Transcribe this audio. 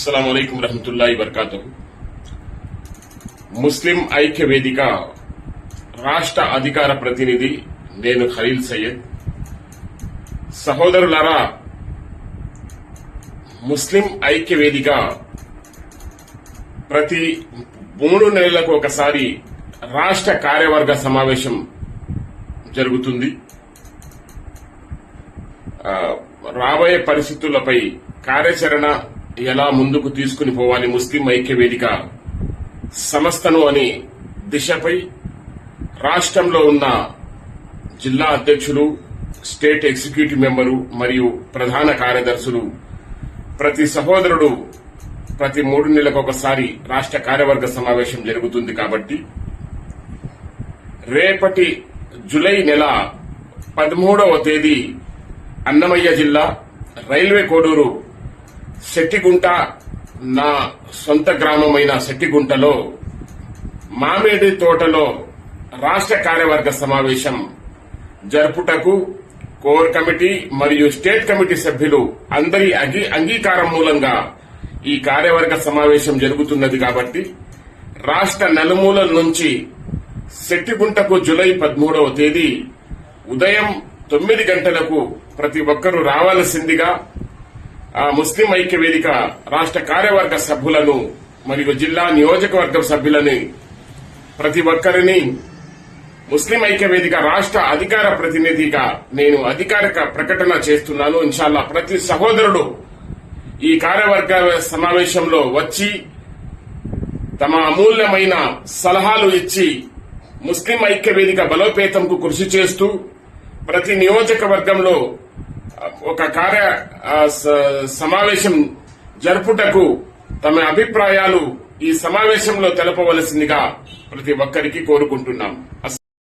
అస్సలం అయికం రహమతుల్లాhi వరకాతు ముస్లిం ఐక్య వేదిక రాష్ట్ర అధికార ప్రతినిధి నేను ఖలీల్ సయ్యద్ సహోదరులారా ముస్లిం ఐక్య వేదిక ప్రతి మూడు నెలలకు ఒకసారి రాష్ట్ర కార్యవర్గ సమావేశం జరుగుతుంది. రాబోయే పరిస్థితులపై కార్యాచరణ ఎలా ముందుకు తీసుకుని పోవాలి ముస్లిం ఐక్య వేదిక సంస్థను అని దిశపై రాష్ట్రంలో ఉన్న జిల్లా అధ్యక్షులు స్టేట్ ఎగ్జిక్యూటివ్ మెంబరు మరియు ప్రధాన కార్యదర్శులు ప్రతి సహోదరుడు ప్రతి మూడు నెలలకు ఒకసారి రాష్ట్ర కార్యవర్గ సమావేశం జరుగుతుంది కాబట్టి రేపటి జులై నెల పదమూడవ తేదీ అన్నమయ్య జిల్లా రైల్వే కోడూరు శెట్టిగుంట నా సొంత గ్రామమైన శెట్టిగుంటలో మామిడి తోటలో రాష్ట్ర కార్యవర్గ సమావేశం జరుపుటకు కోర్ కమిటీ మరియు స్టేట్ కమిటీ సభ్యులు అందరి అంగీ- అంగీకారం మూలంగా ఈ కార్యవర్గ సమావేశం జరుగుతున్నది కాబట్టి రాష్ట్ర నలుమూలల నుంచి శెట్టిగుంటకు జులై పదమూడవ తేదీ ఉదయం తొమ్మిది గంటలకు ప్రతి ఒక్కరూ రావాల్సిందిగా ముస్లిం ఐక్య వేదిక రాష్ట్ర కార్యవర్గ సభ్యులను మరియు జిల్లా నియోజకవర్గ సభ్యులని ప్రతి ఒక్కరిని ముస్లిం ఐక్య వేదిక రాష్ట్ర అధికార ప్రతినిధిగా నేను అధికారిక ప్రకటన చేస్తున్నాను. ఇన్షాల్లా ప్రతి సహోదరుడు ఈ కార్యవర్గ సమావేశంలో వచ్చి తమ అమూల్యమైన సలహాలు ఇచ్చి ముస్లిం ఐక్య వేదిక బలోపేతంకు కృషి చేస్తూ ప్రతి నియోజకవర్గంలో ఒక కార్య స- సమావేశం జరుపుటకు తమ అభిప్రాయాలు ఈ సమావేశంలో తెలపవలసిందిగా ప్రతి ఒక్కరికి కోరుకుంటున్నాం.